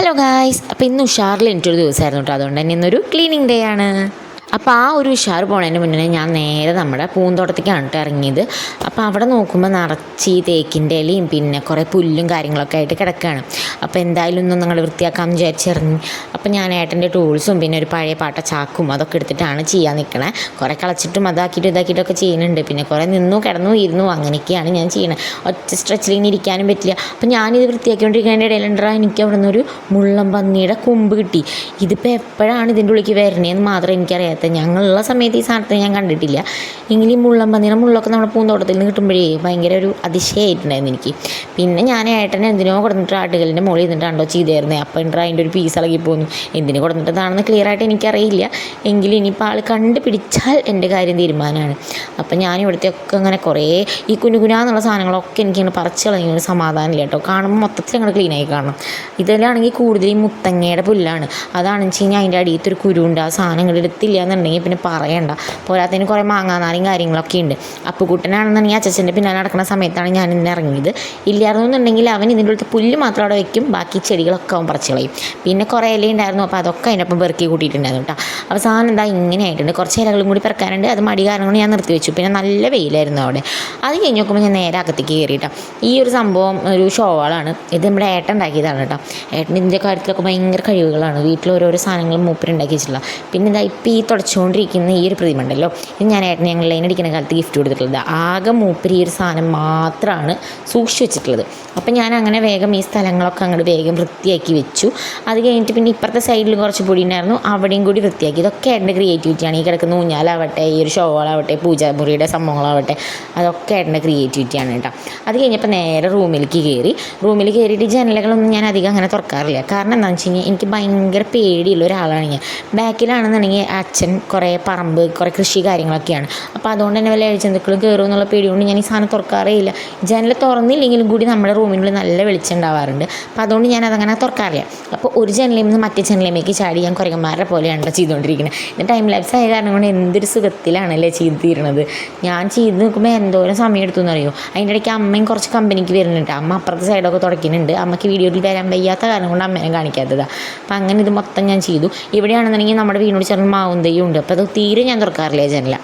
Hello guys അപ്പോൾ ഇന്ന് ഉഷാറിൽ എനിക്കൊരു ദിവസമായിരുന്നു കേട്ടോ. അതുകൊണ്ട് തന്നെ ഇന്നൊരു ക്ലീനിങ് ഡേ ആണ്. അപ്പോൾ ആ ഒരു ഉഷാർ പോണതിന് മുന്നേ ഞാൻ നേരെ നമ്മുടെ പൂന്തോട്ടത്തേക്കാണ് കേട്ടോ ഇറങ്ങിയത്. അപ്പോൾ അവിടെ നോക്കുമ്പോൾ നിറച്ച് ഈ തേക്കിന്റെ ഇലയും പിന്നെ കുറേ പുല്ലും കാര്യങ്ങളൊക്കെ ആയിട്ട് കിടക്കുകയാണ് അപ്പോൾ എന്തായാലും ഒന്നും നിങ്ങൾ വൃത്തിയാക്കാമെന്ന് വിചാരിച്ചിറങ്ങി അപ്പോൾ ഞാൻ ഏട്ടന്റെ ടൂൾസും പിന്നെ ഒരു പഴയ പാട്ട ചാക്കും അതൊക്കെ എടുത്തിട്ടാണ് ചെയ്യാൻ നിൽക്കണേ കുറേ കളച്ചിട്ടും അതാക്കിയിട്ടും ഇതാക്കിയിട്ടൊക്കെ ചെയ്യുന്നുണ്ട്. പിന്നെ കുറേ നിന്നു കിടന്നു ഇരുന്നു അങ്ങനെയൊക്കെയാണ് ഞാൻ ചെയ്യണത് ഒറ്റ സ്ട്രെച്ചിൽ ഇങ്ങനെ ഇരിക്കാനും പറ്റില്ല. അപ്പോൾ ഞാനിത് വൃത്തിയാക്കിക്കൊണ്ടിരിക്കുന്നതിന്റെ ഇടയിലുണ്ടാ? എനിക്ക് അവിടെ നിന്നൊരു മുള്ളം പന്നിയുടെ കൊമ്പ് കിട്ടി. ഇതിപ്പോൾ എപ്പോഴാണ് ഇതിന്റെ ഉള്ളിലേക്ക് വരണേന്ന് മാത്രം എനിക്കറിയാത്ത ഞങ്ങളുള്ള സമയത്ത് ഈ സാധനത്തെ ഞാൻ കണ്ടിട്ടില്ല. എങ്കിലും ഈ മുള്ളം പന്നീനെ മുള്ളൊക്കെ നമ്മുടെ പൂന്തോട്ടത്തിൽ നിന്ന് കിട്ടുമ്പോഴേ ഭയങ്കര ഒരു അതിശയമായിട്ടുണ്ടായിരുന്നു എനിക്ക്. പിന്നെ ഞാൻ ഏട്ടനെ എന്തിനോ കൊടുത്തിട്ട് ആട്ടുകലിന്റെ മുകളിൽ നിന്നിട്ടാണല്ലോ ചെയ്തായിരുന്നത് അപ്പം എന്റെ അതിന്റെ ഒരു പീസ് ഇളകി പോന്നു. എന്തിനു കൊടുത്തിട്ടതാണെന്ന് ക്ലിയർ ആയിട്ട് എനിക്കറിയില്ല. എങ്കിലും ഇനിയിപ്പോൾ ആൾ കണ്ടുപിടിച്ചാൽ എന്റെ കാര്യം തീരുമാനമാണ്. അപ്പം ഞാൻ ഇവിടുത്തെ ഒക്കെ അങ്ങനെ കുറേ ഈ കുനുകുനാന്നുള്ള സാധനങ്ങളൊക്കെ എനിക്കിങ്ങനെ പറിച്ചു കളഞ്ഞ ഒരു സമാധാനമില്ല കേട്ടോ. കാണുമ്പോൾ മൊത്തത്തിൽ അങ്ങോട്ട് ക്ലീനായി കാണണം. ഇതിലാണെങ്കിൽ കൂടുതൽ ഈ മുത്തങ്ങയുടെ പുല്ലാണ്. അതാണെന്ന് വെച്ച് കഴിഞ്ഞാൽ അതിന്റെ അടിയത്തൊരു കുരുണ്ട്. ആ സാധനങ്ങൾ എടുത്തില്ല എന്നുണ്ടെങ്കിൽ പിന്നെ പറയണ്ട. പോരാത്തതിന് കുറേ മാങ്ങാനാരും കാര്യങ്ങളൊക്കെ ഉണ്ട്. അപ്പുകുട്ടനാണെന്നുണ്ടെങ്കിൽ അച്ഛന്റെ പിന്നാലെ നടക്കുന്ന സമയത്താണ് ഞാൻ ഇന്ന് ഇറങ്ങിയത്. ഇല്ലായിരുന്നു എന്നുണ്ടെങ്കിൽ അവൻ ഇതിന്റെ ഉള്ളിൽ പുല്ല് മാത്രം അവിടെ വെക്കും. ബാക്കി ചെടികളൊക്കെ അവൻ പറിച്ച് കളയും. പിന്നെ കുറേ ഇല ഉണ്ടായിരുന്നു. അപ്പോൾ അതൊക്കെ അതിനൊപ്പം പെറുക്കി കൂട്ടിയിട്ടുണ്ടായിരുന്നു കേട്ടോ. അവസാനം എന്താ ഇങ്ങനെ ആയിട്ടുണ്ട്. കുറച്ച് ഇലകളും കൂടി പെറുക്കാനുണ്ട്. അത് മടി കാരണം ഞാൻ നിർത്തി വെച്ചു. പിന്നെ നല്ല വെയിലായിരുന്നു അവിടെ. അത് കഴിഞ്ഞ് നോക്കുമ്പോൾ ഞാൻ നേരെ അകത്തേക്ക് കയറിയിട്ടാ. ഈ ഒരു സംഭവം ഒരു ഷോളാണ് ഇത് നമ്മുടെ ഏട്ടൻ ഉണ്ടാക്കിയതാണ് കേട്ടോ. ഏട്ടൻ ഇതിന്റെ കാര്യത്തിലൊക്കെ ഭയങ്കര കഴിവുകളാണ്. വീട്ടിൽ ഓരോരോ സാധനങ്ങളും മൂപ്പരുണ്ടാക്കി വെച്ചിട്ടുള്ള. പിന്നെ ഇതാ ഇപ്പോൾ ഈ തുടച്ചുകൊണ്ടിരിക്കുന്ന ഈ ഒരു പ്രതിമ ഉണ്ടല്ലോ ഇത് ഞാൻ ഏട്ടൻ ഞങ്ങൾ ലൈനടിക്കുന്ന കാലത്ത് ഗിഫ്റ്റ് കൊടുത്തിട്ടുള്ളത്. ആകെ മൂപ്പര് ഈ ഒരു സാധനം മാത്രമാണ് സൂക്ഷിച്ചു വെച്ചിട്ടുള്ളത്. അപ്പം ഞാൻ അങ്ങനെ വേഗം ഈ സ്ഥലങ്ങളൊക്കെ അങ്ങോട്ട് വേഗം വൃത്തിയാക്കി വെച്ചു. അത് കഴിഞ്ഞിട്ട് പിന്നെ ഇപ്പുറത്തെ സൈഡിൽ കുറച്ച് പൊടി ഉണ്ടായിരുന്നു. അവിടെയും കൂടി വൃത്തിയാക്കി. ഇതൊക്കെ ഏട്ടന്റെ ക്രിയേറ്റിവിറ്റിയാണ് ഈ കിടക്കുന്ന ഊഞ്ഞാലാവട്ടെ ഈ ഒരു ഷോകളാവട്ടെ പൂജാമുറിയുടെ സംഭവങ്ങളാവട്ടെ അതൊക്കെ ഏട്ടന്റെ ക്രിയേറ്റിവിറ്റിയാണ് കേട്ടോ. അത് കഴിഞ്ഞപ്പോൾ നേരെ റൂമിലേക്ക് കയറി റൂമിൽ കയറിയിട്ട് ജനലുകളൊന്നും ഞാൻ അധികം അങ്ങനെ തുറക്കാറില്ല. കാരണം എന്താണെന്ന് വെച്ച് കഴിഞ്ഞാൽ എനിക്ക് ഭയങ്കര പേടിയുള്ള ഒരാളാണ് ഞാൻ. ബാക്കിലാണെന്നുണ്ടെങ്കിൽ അച്ഛൻ കുറേ പറമ്പ് കുറേ കൃഷി കാര്യങ്ങളൊക്കെയാണ്. അപ്പോൾ അതുകൊണ്ട് തന്നെ വല്ല എഴുചന്തുക്കളും കയറും എന്നുള്ള പേടി കൊണ്ട് ഞാൻ ഈ സാധനം തുറക്കാറേ ഇല്ല ജനൽ തുറന്നില്ലെങ്കിലും കൂടി നമ്മുടെ റൂമിനുള്ളിൽ നല്ല വെളിച്ചം ഉണ്ടാവാറുണ്ട്. അപ്പോൾ അതുകൊണ്ട് ഞാൻ അതങ്ങനെ തുറക്കാറില്ല. അപ്പോൾ ഒരു ജനലിൽ നിന്ന് മറ്റേ ജനലിലേക്ക് ചാടി ഞാൻ കുരങ്ങന്മാരുടെ പോലെയാണ് ചെയ്തുകൊണ്ടിരിക്കുന്നത് ഇത് ടൈം ലാപ്സ് ആയ കാരണം കൊണ്ട് എന്തൊരു സുഖത്തിലാണല്ലേ ചെയ്ത് തീരണത് ഞാൻ ചെയ്ത് നോക്കുമ്പോൾ എന്തോരം സമയം എടുത്തു എന്നറിയോ അതിന്റെ ഇടയ്ക്ക് അമ്മയും കുറച്ച് കമ്പനിക്ക് വരുന്നുണ്ട്. അമ്മ അപ്പുറത്തെ സൈഡൊക്കെ തുടയ്ക്കുന്നുണ്ട്. അമ്മയ്ക്ക് വീഡിയോയിൽ വരാൻ വയ്യാത്ത കാരണം കൊണ്ട് അമ്മേനെ കാണിക്കാത്തതാണ് അപ്പോൾ അങ്ങനെ ഇത് മൊത്തം ഞാൻ ചെയ്തു. ഇവിടെയാണെന്നുണ്ടെങ്കിൽ നമ്മുടെ വീടിനോട് ചേർന്ന് മാവും തെയ്യം ഉണ്ട് അപ്പോൾ അത് തീരെ ഞാൻ തുറക്കാറില്ല ജനല.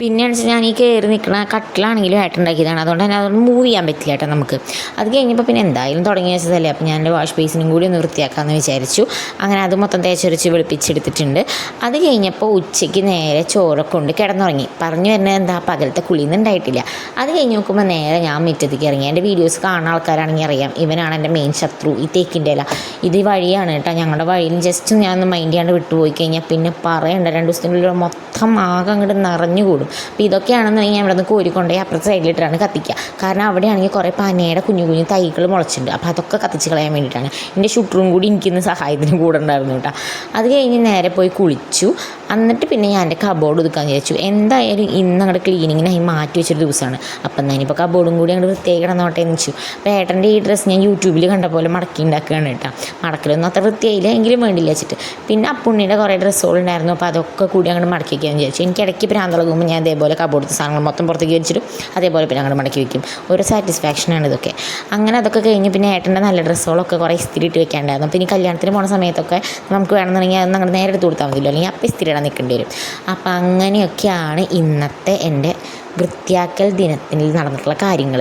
പിന്നെ വെച്ചാൽ ഞാൻ ഈ കയറി നിൽക്കുന്ന കട്ടിലാണെങ്കിലും ഏട്ടുണ്ടാക്കിയതാണ് അതുകൊണ്ട് തന്നെ അതൊന്നും മൂവ് ചെയ്യാൻ പറ്റില്ല ഏട്ടാ നമുക്ക്. അത് കഴിഞ്ഞപ്പോൾ പിന്നെ എന്തായാലും തുടങ്ങി വെച്ചതല്ലേ. അപ്പോൾ ഞാൻ എന്റെ വാഷ് ബേസിനും കൂടി ഒന്ന് വൃത്തിയാക്കാമെന്ന് വിചാരിച്ചു. അങ്ങനെ അത് മൊത്തം തേച്ചൊരച്ച് വെളുപ്പിച്ചെടുത്തിട്ടുണ്ട്. അത് കഴിഞ്ഞപ്പോൾ ഉച്ചയ്ക്ക് നേരെ ചോറൊക്കെ കൊണ്ട് കിടന്നുറങ്ങി. പറഞ്ഞു വരുന്നത് എന്താ പകലത്തെ കുളിയൊന്നും ഉണ്ടായിട്ടില്ല അത് കഴിഞ്ഞ് നോക്കുമ്പോൾ നേരെ ഞാൻ മുറ്റത്തേക്ക് ഇറങ്ങി. എന്റെ വീഡിയോസ് കാണുന്ന ആൾക്കാരാണെങ്കിൽ അറിയാം. ഇവനാണ് എന്റെ മെയിൻ ശത്രു ഈ തേക്കിന്റെ ഇല. ഇത് വഴിയാണ് കേട്ടോ. ഞങ്ങളുടെ വഴിയിൽ ജസ്റ്റ് ഞാൻ ഒന്ന് മൈൻഡ് ചെയ്യാണ്ട് വിട്ടുപോയി കഴിഞ്ഞാൽ പിന്നെ പറയണ്ട. രണ്ട് ദിവസത്തിനുള്ളിൽ മൊത്തം ആകെ അങ്ങോട്ട് നിറഞ്ഞു കൂടും. അപ്പോൾ ഇതൊക്കെയാണെന്നുണ്ടെങ്കിൽ ഞാൻ ഇവിടെ നിന്ന് കോരിക്കൊണ്ടുപോയി അപ്പുറത്തെ സൈഡിലിട്ടാണ് കത്തിക്കുക. കാരണം അവിടെയാണെങ്കിൽ കുറേ പനയുടെ കുഞ്ഞു കുഞ്ഞു തൈകൾ മുളച്ചിട്ടുണ്ട്. അപ്പോൾ അതൊക്കെ കത്തിച്ച് കളയാൻ വേണ്ടിയിട്ടാണ്. എന്റെ ഷുട്ടറും കൂടി എനിക്കിന്ന് സഹായത്തിന് കൂടെ ഉണ്ടായിരുന്നു കേട്ടോ. അത് കഴിഞ്ഞ് നേരെ പോയി കുളിച്ചു. എന്നിട്ട് പിന്നെ ഞാൻ എന്റെ കബോർഡ് ഒതുക്കാൻ വിചാരിച്ചു. എന്തായാലും ഇന്ന് അങ്ങോട്ട് ക്ലീനിങ്ങിനായി മാറ്റി വെച്ചൊരു ദിവസമാണ് അപ്പം ഞാൻ ഇനിയിപ്പോൾ കബോർഡും കൂടി അങ്ങോട്ട് വൃത്തിയായി കിടന്നോട്ടെ എന്ന് വെച്ചു. അപ്പോൾ ഏട്ടന്റെ ഈ ഡ്രസ്സ് ഞാൻ യൂട്യൂബിൽ കണ്ട പോലെ മടക്കി ഉണ്ടാക്കുകയാണ് കേട്ടോ. മടക്കലൊന്നും അത്ര വൃത്തിയായില്ല എങ്കിലും വേണ്ടില്ല വെച്ചിട്ട്. പിന്നെ അപ്പുണ്ണിയുടെ കുറേ ഡ്രസ്സുകളുണ്ടായിരുന്നു അപ്പോൾ അതൊക്കെ കൂടി അങ്ങോട്ട് മടക്കി വയ്ക്കാമെന്ന് വിചാരിച്ചു. എനിക്ക് ഇടയ്ക്ക് ഭ്രാന്തളകുമ്പോൾ ഞാൻ അതേപോലെ കബോർഡ് സാധനങ്ങൾ മൊത്തം പുറത്തേക്ക് വെച്ചിട്ടും അതേപോലെ പിന്നെ അങ്ങോട്ട് മടക്കി വയ്ക്കും ഒരു സാറ്റിസ്ഫാക്ഷനാണ് ഇതൊക്കെ. അങ്ങനെ അതൊക്കെ കഴിഞ്ഞ് പിന്നെ ഏട്ടന്റെ നല്ല ഡ്രസ്സുകളൊക്കെ കുറേ ഇസ്തിരി ഇട്ട് വെക്കാണ്ടായിരുന്നു. അപ്പോൾ ഇനി കല്യാണത്തിന് പോണ സമയത്തൊക്കെ നമുക്ക് വേണമെന്നുണ്ടെങ്കിൽ അത് അങ്ങോട്ട് നേരെ എടുത്ത് കൊടുത്താൽ മതിയല്ലോ. അല്ലെങ്കിൽ അപ്പം ഇസ്തിരി ഇടാൻ നിൽക്കേണ്ടി വരും. അപ്പോൾ അങ്ങനെയൊക്കെയാണ് ഇന്നത്തെ എന്റെ വൃത്തിയാക്കൽ ദിനത്തിൽ നടന്നിട്ടുള്ള കാര്യങ്ങൾ.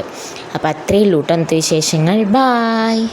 അപ്പോൾ അത്രയേ ഉള്ളൂ കേട്ടോ. അന്നത്തെ വിശേഷങ്ങൾ. ബായ്